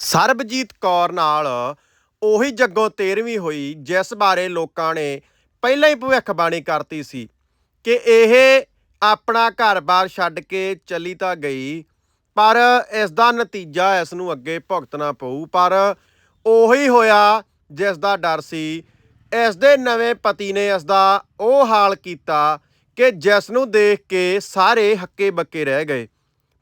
ਸਰਬਜੀਤ ਕੌਰ ਨਾਲ ਉਹੀ ਜੱਗੋਂ 13ਵੀਂ ਹੋਈ, ਜਿਸ ਬਾਰੇ ਲੋਕਾਂ ਨੇ ਪਹਿਲਾਂ ਹੀ ਭਵਿੱਖਬਾਣੀ ਕਰਤੀ ਸੀ ਕਿ ਇਹ ਆਪਣਾ ਘਰ-ਬਾਰ ਛੱਡ ਕੇ ਚਲੀ ਤਾਂ ਗਈ, ਪਰ ਇਸ ਦਾ ਨਤੀਜਾ ਇਸ ਨੂੰ ਅੱਗੇ ਭੁਗਤਣਾ ਪਊ। ਪਰ ਉਹੀ ਹੋਇਆ ਜਿਸ ਦਾ ਡਰ ਸੀ। ਇਸ ਦੇ ਨਵੇਂ ਪਤੀ ਨੇ ਇਸ ਦਾ ਉਹ ਹਾਲ ਕੀਤਾ ਕਿ ਜਿਸ ਨੂੰ ਦੇਖ ਕੇ ਸਾਰੇ ਹੱਕੇ ਬੱਕੇ ਰਹਿ ਗਏ।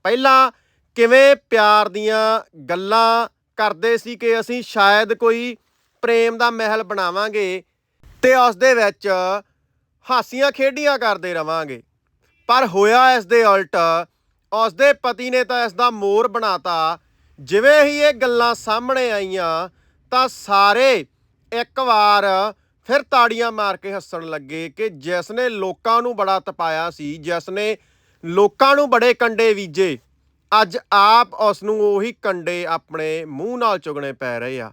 ਪਹਿਲਾਂ ਕਿਵੇਂ ਪਿਆਰ ਦੀਆਂ ਗੱਲਾਂ ਕਰਦੇ ਸੀ ਕਿ ਅਸੀਂ ਸ਼ਾਇਦ ਕੋਈ ਪ੍ਰੇਮ ਦਾ ਮਹਿਲ ਬਣਾਵਾਂਗੇ ਤੇ ਉਸ ਦੇ ਵਿੱਚ ਹਾਸੀਆਂ ਖੇਡੀਆਂ ਕਰਦੇ ਰਵਾਂਗੇ। ਪਰ ਹੋਇਆ ਇਸ ਦੇ ਉਲਟ, ਉਸ ਦੇ ਪਤੀ ਨੇ ਤਾਂ ਇਸ ਦਾ ਮੋਰ ਬਣਾਤਾ। ਜਿਵੇਂ ਹੀ ਇਹ ਗੱਲਾਂ ਸਾਹਮਣੇ ਆਈਆਂ, ਤਾਂ ਸਾਰੇ ਇੱਕ ਵਾਰ ਫਿਰ ਤਾੜੀਆਂ ਮਾਰ ਕੇ ਹੱਸਣ ਲੱਗੇ ਕਿ ਜਿਸ ਨੇ ਲੋਕਾਂ ਨੂੰ ਬੜਾ ਤਪਾਇਆ ਸੀ, ਜਿਸ ਨੇ ਲੋਕਾਂ ਨੂੰ ਬੜੇ ਕੰਡੇ ਵੀਜੇ ਅੱਜ ਆਪ ਉਸ ਨੂੰ ਉਹੀ ਕੰਡੇ ਆਪਣੇ ਮੂੰਹ ਨਾਲ ਚੁਗਣੇ ਪੈ ਰਹੇ ਆ।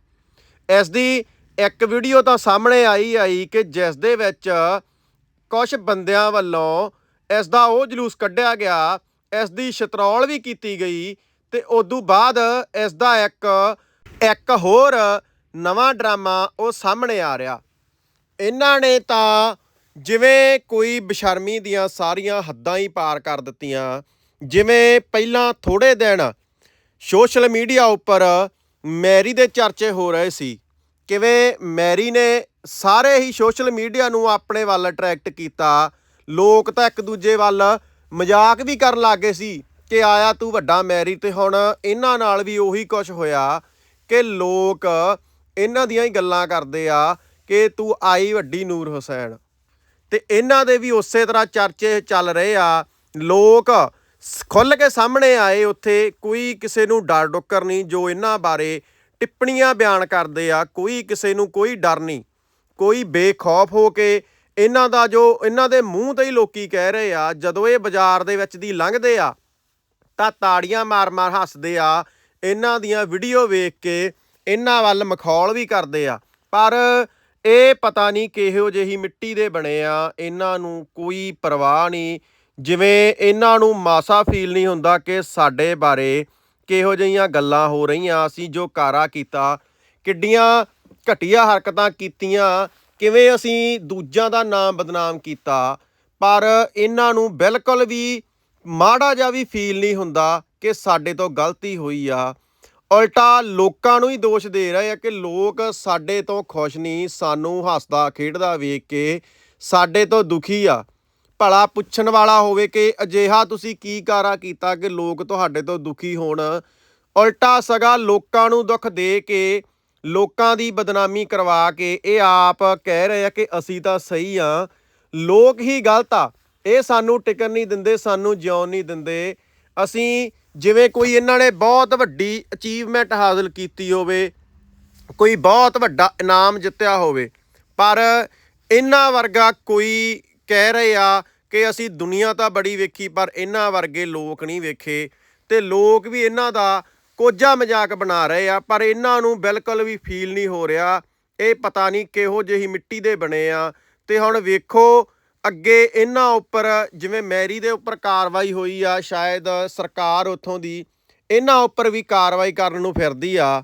ਇਸ ਦੀ ਇੱਕ ਵੀਡੀਓ ਤਾਂ ਸਾਹਮਣੇ ਆਈ ਆਈ ਕਿ ਜਿਸ ਦੇ ਵਿੱਚ ਕੁਝ ਬੰਦਿਆਂ ਵੱਲੋਂ ਇਸ ਦਾ ਉਹ ਜਲੂਸ ਕੱਢਿਆ ਗਿਆ, ਇਸ ਦੀ ਸ਼ਤਰੌਲ ਵੀ ਕੀਤੀ ਗਈ ਤੇ ਉਦੋਂ ਬਾਅਦ ਇਸ ਦਾ ਇੱਕ ਇੱਕ ਹੋਰ ਨਵਾਂ ਡਰਾਮਾ ਉਹ ਸਾਹਮਣੇ ਆ ਰਿਹਾ। ਇਹਨਾਂ ਨੇ ਤਾਂ ਜਿਵੇਂ ਕੋਈ ਬਸ਼ਰਮੀ ਦੀਆਂ ਸਾਰੀਆਂ ਹੱਦਾਂ ਹੀ ਪਾਰ ਕਰ ਦਿੱਤੀਆਂ ਜਿਵੇਂ ਪਹਿਲਾਂ ਥੋੜੇ ਦਿਨ ਸੋਸ਼ਲ ਮੀਡੀਆ ਉੱਪਰ ਮੈਰੀ ਦੇ ਚਰਚੇ ਹੋ ਰਹੇ ਸੀ, ਕਿਵੇਂ ਮੈਰੀ ਨੇ ਸਾਰੇ ਹੀ ਸੋਸ਼ਲ ਮੀਡੀਆ ਨੂੰ ਆਪਣੇ ਵੱਲ ਅਟਰੈਕਟ ਕੀਤਾ, ਲੋਕ ਤਾਂ ਇੱਕ ਦੂਜੇ ਵੱਲ ਮਜ਼ਾਕ ਵੀ ਕਰਨ ਲੱਗੇ ਸੀ ਕਿ ਆਇਆ ਤੂੰ ਵੱਡਾ ਮੈਰੀ ਤੇ ਹੁਣ ਇਹਨਾਂ ਨਾਲ ਵੀ ਉਹੀ ਕੁਝ ਹੋਇਆ ਕਿ ਲੋਕ ਇਹਨਾਂ ਦੀਆਂ ਹੀ ਗੱਲਾਂ ਕਰਦੇ ਆ ਕਿ ਤੂੰ ਆਈ ਵੱਡੀ ਨੂਰ ਹੁਸੈਨ। ਤੇ ਇਹਨਾਂ ਦੇ ਵੀ ਉਸੇ ਤਰ੍ਹਾਂ ਚਰਚੇ ਚੱਲ ਰਹੇ ਆ, ਲੋਕ ਸ- ਖੁੱਲ੍ਹ ਕੇ ਸਾਹਮਣੇ ਆਏ, ਉੱਥੇ ਕੋਈ ਕਿਸੇ ਨੂੰ ਡਰ ਡੁੱਕਰ ਨਹੀਂ, ਜੋ ਇਹਨਾਂ ਬਾਰੇ ਟਿੱਪਣੀਆਂ ਬਿਆਨ ਕਰਦੇ ਆ, ਕੋਈ ਕਿਸੇ ਨੂੰ ਕੋਈ ਡਰ ਨਹੀਂ, ਕੋਈ ਬੇਖੌਫ ਹੋ ਕੇ ਇਹਨਾਂ ਦਾ ਜੋ ਇਹਨਾਂ ਦੇ ਮੂੰਹ ਤੇ ਹੀ ਲੋਕੀ ਕਹਿ ਰਹੇ ਆ, ਜਦੋਂ ਇਹ ਬਾਜ਼ਾਰ ਦੇ ਵਿੱਚ ਦੀ ਲੰਘਦੇ ਆ, ਤਾਂ ਤਾੜੀਆਂ ਮਾਰ-ਮਾਰ ਹੱਸਦੇ ਆ, ਇਹਨਾਂ ਦੀਆਂ ਵੀਡੀਓ ਵੇਖ ਕੇ ਇਹਨਾਂ ਵੱਲ ਮਖੌਲ ਵੀ ਕਰਦੇ ਆ, ਪਰ ਇਹ ਪਤਾ ਨਹੀਂ ਕਿਹੋ ਜਿਹੀ ਮਿੱਟੀ ਦੇ ਬਣੇ ਆ, ਇਹਨਾਂ ਨੂੰ ਕੋਈ ਪਰਵਾਹ ਨਹੀਂ ਜਿਵੇਂ ਇਹਨਾਂ ਨੂੰ ਮਾਸਾ ਫੀਲ ਨਹੀਂ ਹੁੰਦਾ ਕਿ ਸਾਡੇ ਬਾਰੇ ਕਿਹੋ ਜਿਹੀਆਂ ਗੱਲਾਂ ਹੋ ਰਹੀਆਂ, ਅਸੀਂ ਜੋ ਕਾਰਾ ਕੀਤਾ, ਕਿੱਡੀਆਂ ਘਟੀਆ ਹਰਕਤਾਂ ਕੀਤੀਆਂ, ਕਿਵੇਂ ਅਸੀਂ ਦੂਜਿਆਂ ਦਾ ਨਾਮ ਬਦਨਾਮ ਕੀਤਾ, ਪਰ ਇਹਨਾਂ ਨੂੰ ਬਿਲਕੁਲ ਵੀ ਮਾੜਾ ਜਿਹਾ ਵੀ ਫੀਲ ਨਹੀਂ ਹੁੰਦਾ ਕਿ ਸਾਡੇ ਤੋਂ ਗਲਤੀ ਹੋਈ ਆ। ਉਲਟਾ ਲੋਕਾਂ ਨੂੰ ਹੀ ਦੋਸ਼ ਦੇ ਰਹੇ ਆ ਕਿ ਲੋਕ ਸਾਡੇ ਤੋਂ ਖੁਸ਼ ਨਹੀਂ, ਸਾਨੂੰ ਹੱਸਦਾ, ਖੇਡਦਾ ਵੇਖ ਕੇ ਸਾਡੇ ਤੋਂ ਦੁਖੀ ਆ। ਭਲਾ ਪੁੱਛਣ ਵਾਲਾ ਹੋਵੇ ਕਿ ਅਜਿਹਾ ਤੁਸੀਂ ਕੀ ਕਾਰਾ ਕੀਤਾ ਕਿ ਲੋਕ ਤੁਹਾਡੇ ਤੋਂ ਦੁਖੀ ਹੋਣ। ਉਲਟਾ ਸਗਾ ਲੋਕਾਂ ਨੂੰ ਦੁੱਖ ਦੇ ਕੇ ਲੋਕਾਂ ਦੀ ਬਦਨਾਮੀ ਕਰਵਾ ਕੇ ਇਹ ਆਪ ਕਹਿ ਰਹੇ ਆ ਕਿ ਅਸੀਂ ਤਾਂ ਸਹੀ ਆ। ਲੋਕ ਹੀ ਗਲਤ ਆ। ਇਹ ਸਾਨੂੰ ਟਿਕਣ ਨਹੀਂ ਦਿੰਦੇ, ਸਾਨੂੰ ਜਿਉਣ ਨਹੀਂ ਦਿੰਦੇ। ਅਸੀਂ ਜਿਵੇਂ ਕੋਈ ਇਹਨਾਂ ਨੇ ਬਹੁਤ ਵੱਡੀ ਅਚੀਵਮੈਂਟ ਹਾਸਲ ਕੀਤੀ ਹੋਵੇ, ਕੋਈ ਬਹੁਤ ਵੱਡਾ ਇਨਾਮ ਜਿੱਤਿਆ ਹੋਵੇ, ਪਰ ਇਹਨਾਂ ਵਰਗਾ ਕੋਈ ਕਹਿ ਰਹੇ ਆ ਕਿ ਅਸੀਂ ਦੁਨੀਆ ਤਾਂ ਬੜੀ ਵੇਖੀ, ਪਰ ਇਹਨਾਂ ਵਰਗੇ ਲੋਕ ਨਹੀਂ ਵੇਖੇ। ਤੇ ਲੋਕ ਵੀ ਇਹਨਾਂ ਦਾ ਕੋਝਾ ਮਜ਼ਾਕ ਬਣਾ ਰਹੇ ਆ, ਪਰ ਇਹਨਾਂ ਨੂੰ ਬਿਲਕੁਲ ਵੀ ਫੀਲ ਨਹੀਂ ਹੋ ਰਿਹਾ। ਇਹ ਪਤਾ ਨਹੀਂ ਕਿਹੋ ਜਿਹੀ ਮਿੱਟੀ ਦੇ ਬਣੇ ਆ। ਤੇ ਹੁਣ ਵੇਖੋ, ਅੱਗੇ ਇਹਨਾਂ ਉੱਪਰ ਜਿਵੇਂ ਮੈਰੀ ਦੇ ਉੱਪਰ ਕਾਰਵਾਈ ਹੋਈ ਆ, ਸ਼ਾਇਦ ਸਰਕਾਰ ਉੱਥੋਂ ਦੀ, ਇਹਨਾਂ ਉੱਪਰ ਵੀ ਕਾਰਵਾਈ ਕਰਨ ਨੂੰ ਫਿਰਦੀ ਆ।